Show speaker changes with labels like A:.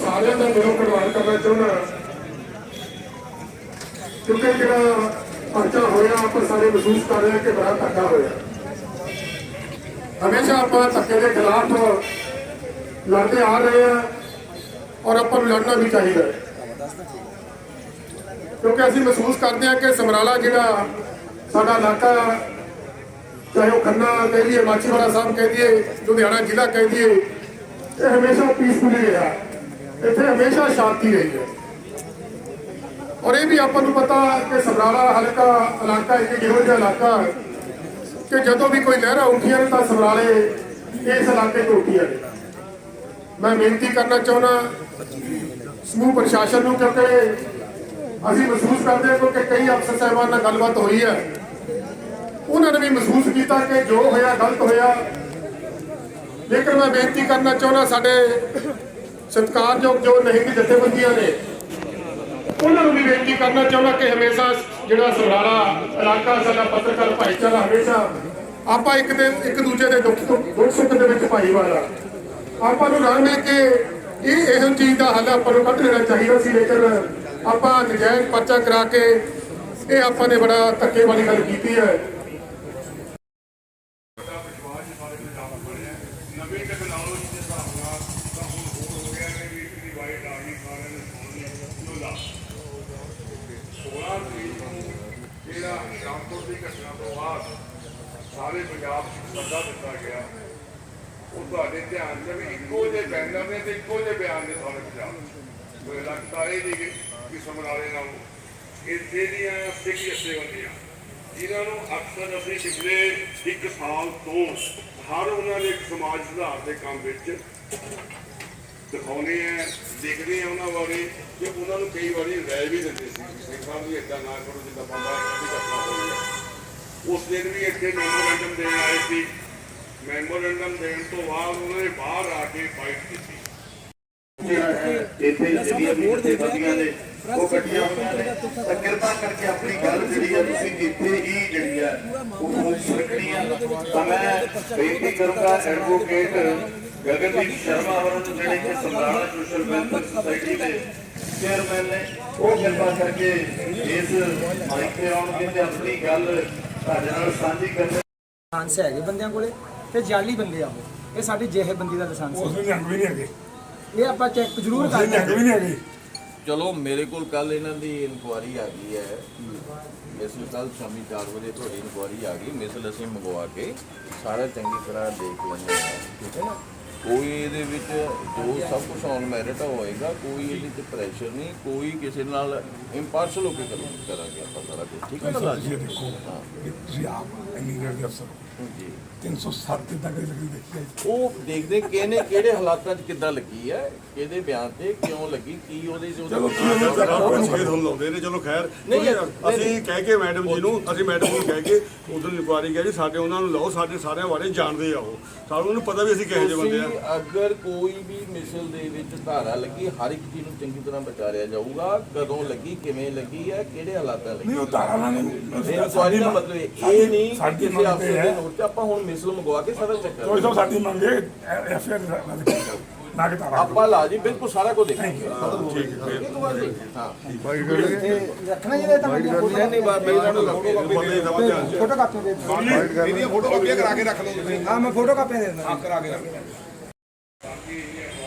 A: ਸਾਰਿਆਂ ਦਾ ਦਿਲੋਂ ਧੰਨਵਾਦ ਕਰਨਾ ਚਾਹੁੰਦਾ ਕਿਉਂਕਿ ਜਿਹੜਾ ਪਰਚਾ ਹੋਇਆ, ਆਪਾਂ ਸਾਰੇ ਮਹਿਸੂਸ ਕਰ ਰਹੇ ਹਾਂ ਕਿ ਬੜਾ ਧੱਕਾ ਹੋਇਆ। ਹਮੇਸ਼ਾ ਆਪਾਂ ਧੱਕੇ ਦੇ ਖਿਲਾਫ ਲੜਦੇ ਆ ਰਹੇ ਹਾਂ ਔਰ ਆਪਾਂ ਨੂੰ ਲੜਨਾ ਵੀ ਚਾਹੀਦਾ ਕਿਉਂਕਿ ਅਸੀਂ ਮਹਿਸੂਸ ਕਰਦੇ ਹਾਂ ਕਿ ਸਮਰਾਲਾ ਜਿਹੜਾ ਸਾਡਾ ਇਲਾਕਾ, ਚਾਹੇ ਉਹ ਖੰਨਾ ਕਹਿ ਲਈਏ, ਮਾਛੀਵਾੜਾ ਸਾਹਿਬ ਕਹਿ ਦਈਏ, ਲੁਧਿਆਣਾ ਜ਼ਿਲ੍ਹਾ ਕਹਿ ਦਈਏ ਇਹ ਹਮੇਸ਼ਾ ਪੀਸਫੁਲੀ ਰਿਹਾ ਇੱਥੇ ਹਮੇਸ਼ਾ ਸ਼ਾਂਤੀ ਰਹੀ ਹੈ। ਔਰ ਇਹ ਵੀ ਆਪਾਂ ਨੂੰ ਪਤਾ ਕਿ ਸਮਰਾਲਾ ਹਲਕਾ ਇਲਾਕਾ ਇੱਕ ਇਹੋ ਜਿਹਾ ਇਲਾਕਾ ਕਿ ਜਦੋਂ ਵੀ ਕੋਈ ਲਹਿਰਾਂ ਉੱਠੀਆਂ ਨੇ ਤਾਂ ਸਮਰਾਲੇ ਇਸ ਇਲਾਕੇ ਤੋਂ ਉੱਠੀਆਂ ਨੇ। ਮੈਂ ਬੇਨਤੀ ਕਰਨਾ ਚਾਹੁੰਦਾ ਸਮੂਹ ਪ੍ਰਸ਼ਾਸਨ ਨੂੰ, ਕਿਉਂਕਿ ਅਸੀਂ ਮਹਿਸੂਸ ਕਰਦੇ ਹਾਂ ਕਿ ਕਈ ਅਫਸਰ ਸਾਹਿਬਾਨ ਨਾਲ ਗੱਲਬਾਤ ਹੋਈ ਹੈ। ਉਹਨਾਂ ਨੇ ਵੀ ਮਹਿਸੂਸ ਕੀਤਾ ਕਿ ਜੋ ਹੋਇਆ, ਗਲਤ ਹੋਇਆ ਲੇਕਿਨ ਮੈਂ ਬੇਨਤੀ ਕਰਨਾ ਚਾਹੁੰਦਾ ਸਾਡੇ ਸਤਿਕਾਰਯੋਗ ਜੋ ਨਹੀਂ ਕਿ ਜਥੇਬੰਦੀਆਂ ਨੇ, ਉਹਨਾਂ ਨੂੰ ਵੀ ਬੇਨਤੀ ਕਰਨਾ ਚਾਹੁੰਦਾ ਕਿ ਹਮੇਸ਼ਾ ਜਿਹੜਾ ਸਮਰਾਲਾ ਇਲਾਕਾ, ਸਾਡਾ ਪੱਤਰਕਾਰ ਭਾਈਚਾਰਾ ਹਮੇਸ਼ਾ ਆਪਾਂ ਇੱਕ ਦੇ ਇੱਕ ਦੂਜੇ ਦੇ ਦੁੱਖ ਦੁੱਖ ਸੁੱਖ ਦੇ ਵਿੱਚ ਭਾਈਵਾਲ ਆ ਆਪਾਂ ਨੂੰ ਰਲ ਮਿਲ ਕੇ ਇਹ ਇਹੋ ਚੀਜ਼ ਦਾ ਹੱਲ ਆਪਾਂ ਨੂੰ ਕੱਢ ਲੈਣਾ ਚਾਹੀਦਾ ਸੀ, ਲੇਕਿਨ ਆਪਾਂ ਨਜਾਇਜ਼ ਪਰਚਾ ਕਰਾ ਕੇ ਇਹ ਆਪਾਂ ਨੇ ਬੜਾ ਧੱਕੇ ਵਾਲੀ ਗੱਲ ਕੀਤੀ ਹੈ।
B: ਨਵੀਂ ਟੈਕਨੋਲੋਜੀ ਦੇ ਹਿਸਾਬ ਨਾਲ ਤਾਂ ਹੁਣ ਹੋਰ ਹੋ ਗਿਆ ਕਿ ਵੀ ਦੀ ਵਾਈਟ ਆ ਗਈ, ਸਾਰਿਆਂ ਨੇ ਸੁਣਨੀ ਉਹਦਾ 16 ਤਰੀਕ ਨੂੰ ਜਿਹੜਾ ਰਾਮਪੁਰ ਦੀ ਘਟਨਾ ਤੋਂ ਬਾਅਦ ਸਾਰੇ ਪੰਜਾਬ 'ਚ ਸੱਦਾ ਦਿੱਤਾ ਗਿਆ। ਉਹ ਤੁਹਾਡੇ ਧਿਆਨ 'ਚ ਵੀ ਇੱਕੋ ਜਿਹੇ ਬੈਨਰ ਨੇ ਤੇ ਇੱਕੋ ਜਿਹੇ ਬਿਆਨ ਨੇ ਸਾਰੇ ਪੰਜਾਬ 'ਚ। ਕੋਈ ਲੱਗਦਾ ਇਹ ਨਹੀਂ ਕਿ- ਸਮਰਾਲੇ ਨਾਲ ਇੱਥੇ ਦੀਆਂ ਸਿੱਖ ਜਥੇਬੰਦੀਆਂ ਜਿਨ੍ਹਾਂ ਨੂੰ ਅਕਸਰ ਅਸੀਂ ਪਿਛਲੇ ਇੱਕ ਸਾਲ ਤੋਂ ਹਰ ਉਹਨਾਂ ਦੇ ਸਮਾਜ ਸੁਧਾਰ ਦੇ ਕੰਮ ਵਿੱਚ ਦਿਖਾਉਣੇ ਆ ਦੇਖਦੇ ਆ ਉਹਨਾਂ ਬਾਰੇ ਕਿ ਉਹਨਾਂ ਨੂੰ ਕਈ ਵਾਰੀ ਰਾਏ ਵੀ ਦਿੰਦੇ ਸੀ। ਸਾਹਿਬ ਵੀ ਏਦਾਂ ਨਾ ਕਰੋ ਜਿੱਦਾਂ ਬਾਬਾ ਦੀ ਘਟਨਾ ਹੋਈ ਹੈ ਉਸ ਦਿਨ ਵੀ ਇੱਥੇ ਮੈਮੋਰੈਂਡਮ ਦੇਣ ਆਏ ਸੀ। ਮੈਮੋਰੈਂਡਮ ਦੇਣ ਤੋਂ ਬਾਅਦ ਉਹਨਾਂ ਨੇ ਬਾਹਰ ਆ ਕੇ ਫਾਈਟ ਕੀਤੀ।
C: ਇੱਥੇ ਜਿਹੜੀਆਂ ਵੀ ਜਥੇਬੰਦੀਆਂ ਨੇ ਉਹ ਇਕੱਠੀਆਂ ਹੋਈਆਂ ਨੇ। ਕਿਰਪਾ ਕਰਕੇ ਆਪਣੀ ਗੱਲ ਜਿਹੜੀ ਹੈ ਤੁਸੀਂ ਇੱਥੇ ਹੀ ਜਿਹੜੀ ਹੈ ਉਹ ਰੱਖਣੀ ਹੈ ਤਾਂ ਮੈਂ ਬੇਨਤੀ ਕਰੂੰਗਾ ਐਡਵੋਕੇਟ ਗਗਨਦੀਪ ਸ਼ਰਮਾ ਹੋਰਾਂ ਨੂੰ ਜਿਹੜੇ ਕਿ ਸਮਰਾਲਾ ਸੋਸ਼ਲ ਵੈਲਫੇਅਰ ਸੁਸਾਇਟੀ ਦੇ ਚੇਅਰਮੈਨ ਨੇ ਉਹ ਕਿਰਪਾ ਕਰਕੇ ਇਸ ਮਾਈਕ ਤੇ ਆਉਣਗੇ ਤੇ ਆਪਣੀ ਗੱਲ ਤੁਹਾਡੇ ਨਾਲ ਸਾਂਝੀ ਕਰਨ
D: ਲਾਇਸੈਂਸ ਹੈਗੇ ਬੰਦਿਆਂ ਕੋਲੇ ਤੇ ਜਾਲੀ ਬੰਦੇ ਆ ਉਹ। ਇਹ ਸਾਡੀ ਜਿਹੇ ਬੰਦੀ ਦਾ ਲਾਇਸੈਂਸ
A: ਉਸ
D: ਹੈ
A: ਅੰਗ ਵੀ ਨਹੀਂ ਹੈਗੇ।
D: ਇਹ ਆਪਾਂ ਚੈੱਕ ਜ਼ਰੂਰ
A: ਉਸ
D: ਕਰਦੇ
A: ਅੰਗ ਵੀ ਨਹੀਂ ਹੈਗੇ।
E: ਚਲੋ, ਮੇਰੇ ਕੋਲ ਕੱਲ ਇਹਨਾਂ ਦੀ ਇਨਕੁਆਰੀ ਆ ਗਈ ਹੈ। ਮਿਸਲ ਕੱਲ ਸ਼ਾਮੀ 4 ਵਜੇ ਤੁਹਾਡੀ ਇਨਕੁਆਰੀ ਆ ਗਈ। ਮਿਸਲ ਅਸੀਂ ਮੰਗਵਾ ਕੇ ਸਾਰਾ ਚੰਗੀ ਤਰ੍ਹਾਂ ਦੇਖ ਲੈਂਦੇ ਹਾਂ। ਠੀਕ ਹੈ ਨਾ? ਕੋਈ ਇਹਦੇ ਵਿੱਚ ਜੋ ਸਭ ਕੁਝ ਔਨ ਮੈਰਿਟ ਹੋਏਗਾ ਕੋਈ ਇਹਦੇ ਤੇ ਪ੍ਰੈਸ਼ਰ ਨਹੀਂ ਕੋਈ ਕਿਸੇ ਨਾਲ ਇੰਪਾਰਸ਼ਲ ਹੋ ਕੇ ਕਰਾਂਗੇ ਆਪਾਂ ਸਾਰਾ ਕੁਝ ਠੀਕ ਹੈ ਨਾ
A: ਇਹ ਦੇਖੋ ਕਿ ਤੁਸੀਂ ਆਪ ਇੰਜੀਨੀਅਰ ਦੇ ਅਫਸਰ ਹੋ।
E: ਜੀ।
A: 307 ਤੇ ਤੱਕ ਲੱਗੀ ਦੇਖੀ ਹੈ
E: ਉਹ ਦੇਖਦੇ ਕਿਹਨੇ ਕਿਹੜੇ ਹਾਲਾਤਾਂ 'ਚ ਕਿੱਦਾਂ ਲੱਗੀ ਹੈ ਕਿਹਦੇ ਬਿਆਨ ਤੇ ਕਿਉਂ ਲੱਗੀ ਕੀ ਉਹਦੇ 'ਚ
A: ਚਲੋ
F: ਆਪਾਂ ਲਾਉਂਦੇ ਨੇ ਖੈਰ।
E: ਨਹੀਂ,
F: ਨਹੀਂ
E: ਨਹੀਂ,
F: ਅਸੀਂ ਕਹਿ ਕੇ ਮੈਡਮ ਜੀ ਨੂੰ ਅਸੀਂ ਮੈਡਮ ਨੂੰ ਕਹਿ ਕੇ ਉਦੋਂ ਇਨਕੁਆਰੀ ਕਰੀ ਸਾਡੇ ਉਹਨਾਂ ਨੂੰ ਲਾਓ ਸਾਡੇ ਸਾਰਿਆਂ ਬਾਰੇ ਜਾਣਦੇ ਆ ਉਹ। ਸਾਨੂੰ ਉਹਨੂੰ ਪਤਾ ਵੀ ਅਸੀਂ ਕਿਹੋ ਜਿਹੇ ਬੰਦੇ ਆ।
E: ਅਗਰ ਕੋਈ ਵੀ ਮਿਸਲ ਦੇ ਵਿੱਚ ਧਾਰਾ ਲੱਗੀ ਹਰ ਇੱਕ ਚੀਜ਼ ਨੂੰ ਚੰਗੀ ਤਰ੍ਹਾਂ ਵਿਚਾਰਿਆ ਜਾਊਗਾ ਕਦੋਂ ਲੱਗੀ ਕਿਵੇਂ ਲੱਗੀ ਹੈ ਕਿਹੜੇ ਹਾਲਾਤਾਂ ਲੱਗੀ
A: ਨਹੀਂ ਉਹ ਤਾਰਾ ਨਾਲ ਨਹੀਂ
E: ਇਨਕੁਆਰੀ ਦਾ ਮਤਲਬ ਇਹ ਇਹ ਨਹੀਂ ਕਿ
A: ਸਾਡੀ
E: ਕਿਸੇ
A: ਮੰਗ
E: ਅਫਸਰ
A: ਤੇ
E: ਦੇ
A: ਹੈ।
E: ਨੋਟ ਤੇ ਆਪਾਂ ਹੁਣ ਮਿਸਲ ਮੰਗਵਾ ਕੇ ਸਾਰਾ ਚੈੱਕ
A: ਕੋਈ
E: ਕਰਾਂਗੇ।
A: ਸਭ ਸਾਡੀ ਮੰਗ ਹੈ ਐਫ ਆਰ ਨਾ ਨਾ ਕਿ ਤਾਰਾ
E: ਆਪਾਂ ਲਾ ਜੀ ਬਿਲਕੁਲ ਸਾਰਾ ਕੁਝ ਦੇਖਾਂਗੇ।
F: ਠੀਕ ਹੈ
E: ਇੱਕ ਵਾਰ ਜੀ ਹਾਂ।
D: ਇਹ ਰੱਖਣਾ ਜਿਹੜੇ ਤਾਂ ਬੰਦੇ ਫੋਟੋ
E: ਨਹੀਂ ਬਾਤ ਮੇਰੀ ਨਾਲ
F: ਚ
D: ਫੋਟੋ ਕਾਪੀ ਦੇ
F: ਫੋਟੋ ਕਾਪੀਆਂ ਕਰਾ ਕੇ ਰੱਖ ਲਓ
D: ਹਾਂ ਮੈਂ ਫੋਟੋ ਕਾਪੀ ਦੇ ਦਿੰਦਾ।
F: ਕਰਾ ਕੇ ਰੱਖ
B: Yeah, yeah.